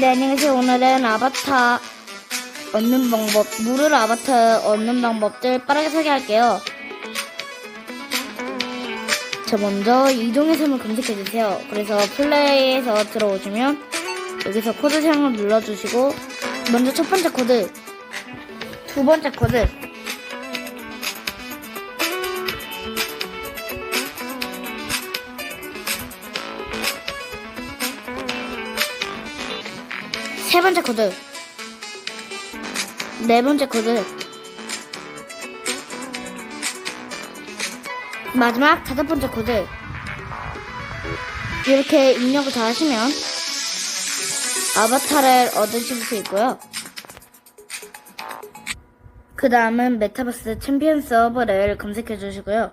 네, 안녕하세요. 오늘은 아바타 얻는 방법, 무료로 아바타 얻는 방법들 빠르게 소개할게요. 자, 먼저 이동의 섬을 검색해주세요. 그래서 플레이에서 들어오시면 여기서 코드 사용을 눌러주시고 먼저 첫 번째 코드, 두 번째 코드, 세 번째 코드, 네 번째 코드, 마지막 다섯 번째 코드. 이렇게 입력을 다 하시면 아바타를 얻으실 수 있고요. 그 다음은 메타버스 챔피언 서버를 검색해 주시고요.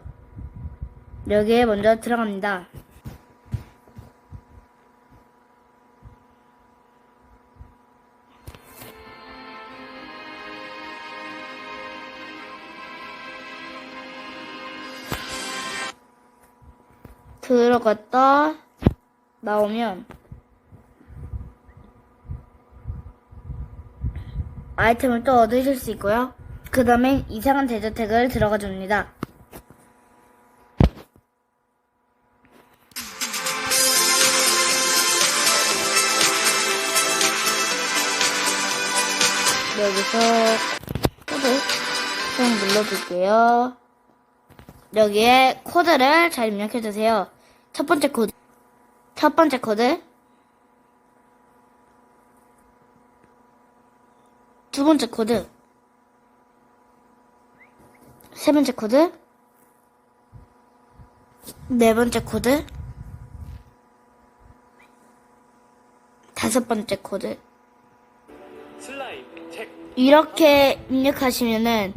여기에 먼저 들어갑니다. 들어갔다 나오면 아이템을 또 얻으실 수 있고요. 그 다음에 이상한 대저택을 들어가 줍니다. 여기서 코드 좀 눌러줄게요. 여기에 코드를 잘 입력해 주세요. 첫 번째 코드. 첫 번째 코드. 두 번째 코드. 세 번째 코드. 네 번째 코드. 다섯 번째 코드. 이렇게 입력하시면은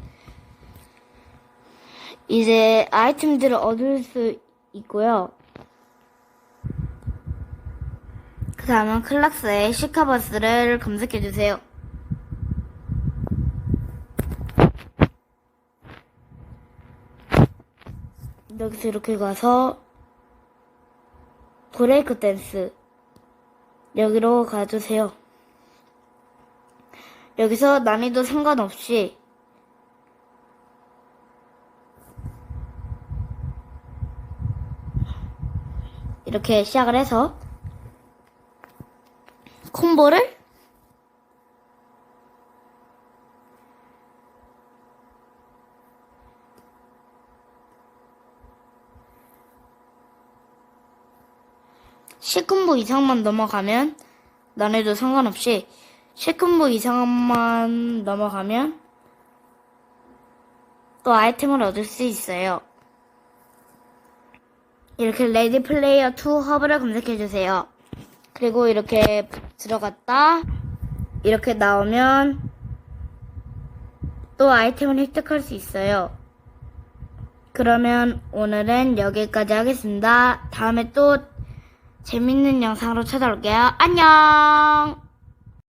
이제 아이템들을 얻을 수 있고요. 그 다음은 클락스의 시카버스를 검색해 주세요. 여기서 이렇게 가서 브레이크 댄스 여기로 가주세요. 여기서 난이도 상관없이 이렇게 시작을 해서 콤보를 시콤보 이상만 넘어가면 난이도 상관없이 시콤보 이상만 넘어가면 또 아이템을 얻을 수 있어요. 이렇게 레디 플레이어 2 허브를 검색해 주세요. 그리고 이렇게 들어갔다 이렇게 나오면 또 아이템을 획득할 수 있어요. 그러면 오늘은 여기까지 하겠습니다. 다음에 또 재밌는 영상으로 찾아올게요. 안녕!